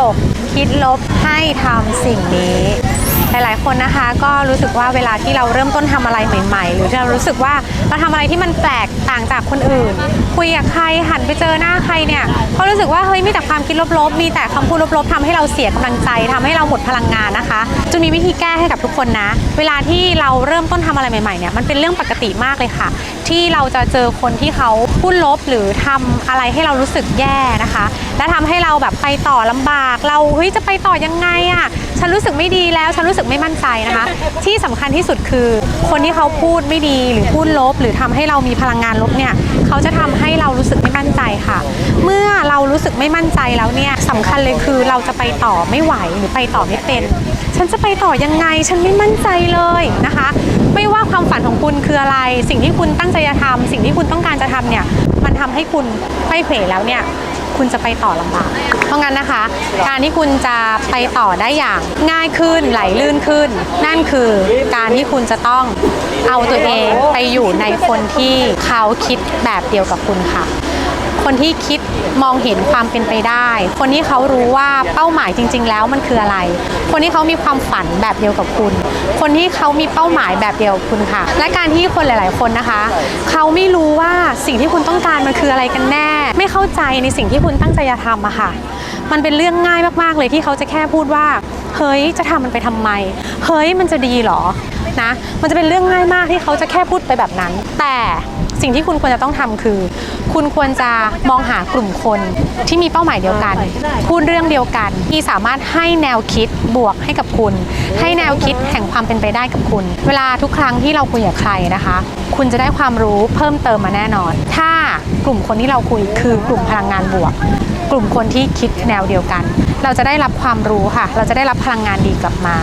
ตก คิดลบให้ทำสิ่งนี้ หลายๆ คนนะคะก็รู้สึกว่าเวลาที่เราเริ่มต้นทำอะไรใหม่ ๆ หรือเรารู้สึกว่าเราทำอะไรที่มันแปลกต่างจากคนอื่น คุยกับใครหันไปเจอหน้าใครเนี่ยก็รู้สึกว่าเฮ้ยมีแต่ความคิดลบๆ มีแต่คำพูดลบๆทำให้เราเสียกำลังใจทำให้เราหมดพลังงานนะคะจะมีวิธีแก้ให้กับทุกคนนะ เวลาที่เราเริ่มต้นทำอะไรใหม่ๆเนี่ยมันเป็นเรื่องปกติมากเลยค่ะที่เราจะเจอคนที่เขาพูดลบหรือทำอะไรให้เรารู้สึกแย่นะคะ และทำให้เราแบบไปต่อลำบาก เราเฮ้ยจะไปต่อยังไงอะฉันรู้สึกไม่ดีแล้วฉันรู้สึกไม่มั่นใจนะคะ ที่สำคัญที่สุดคือ คนที่เขาพูดไม่ดีหรือพูดลบ หรือทำให้เรามีพลังงานลบเนี่ยเขาจะทำให้เรารู้สึกไม่มั่นใจค่ะ เมื่อเรารู้สึกไม่มั่นใจแล้วเนี่ยสำคัญเลยคือเราจะไปต่อไม่ไหวหรือไปต่อไม่เป็น ฉันจะไปต่อยังไง ฉันไม่มั่นใจเลยนะคะ ไม่ว่าความฝันของคุณคืออะไร สิ่งที่คุณตั้งใจจะทำสิ่งที่คุณต้องการจะทำเนี่ย มันทำให้คุณไม่เขวแล้วเนี่ย คุณจะไปต่อลำบาก เพราะงั้นนะคะ การที่คุณจะไปต่อได้อย่างง่ายขึ้นไหลลื่นขึ้น นั่นคือการที่คุณจะต้องเอาตัวเองไปอยู่ในคนที่เขาคิดแบบเดียวกับคุณค่ะ คนที่คิดมองเห็นความเป็นไปได้ คนที่เขารู้ว่าเป้าหมายจริง ๆ แล้วมันคืออะไร คนที่เขามีความฝันแบบเดียวกับคุณ คนที่เขามีเป้าหมายแบบเดียวกับคุณค่ะ และการที่คนหลาย ๆ คนนะคะ เขาไม่รู้ว่าสิ่งที่คุณต้องการมันคืออะไรกันแน่ ไม่เข้าใจในสิ่งที่คุณตั้งใจจะทำอะค่ะ มันเป็นเรื่องง่ายมากๆเลยที่เขาจะแค่พูดว่าเฮ้ยจะทำมันไปทำไม เฮ้ยมันจะดีเหรอนะ มันจะเป็นเรื่องง่ายมากที่เขาจะแค่พูดไปแบบนั้น แต่ สิ่งที่คุณควรจะต้องทำคือ คุณควรจะมองหากลุ่มคนที่มีเป้าหมายเดียวกัน พูดเรื่องเดียวกันที่สามารถให้แนวคิดบวกให้กับคุณ ให้แนวคิดแห่งความเป็นไปได้กับคุณ เวลาทุกครั้งที่เราคุยกับใครนะคะ คุณจะได้ความรู้เพิ่มเติมมาแน่นอน ถ้ากลุ่มคนที่เราคุยคือกลุ่มพลังงานบวก กลุ่มคนที่คิดแนวเดียวกัน เราจะได้รับความรู้ค่ะ เราจะได้รับพลังงานดีกลับมา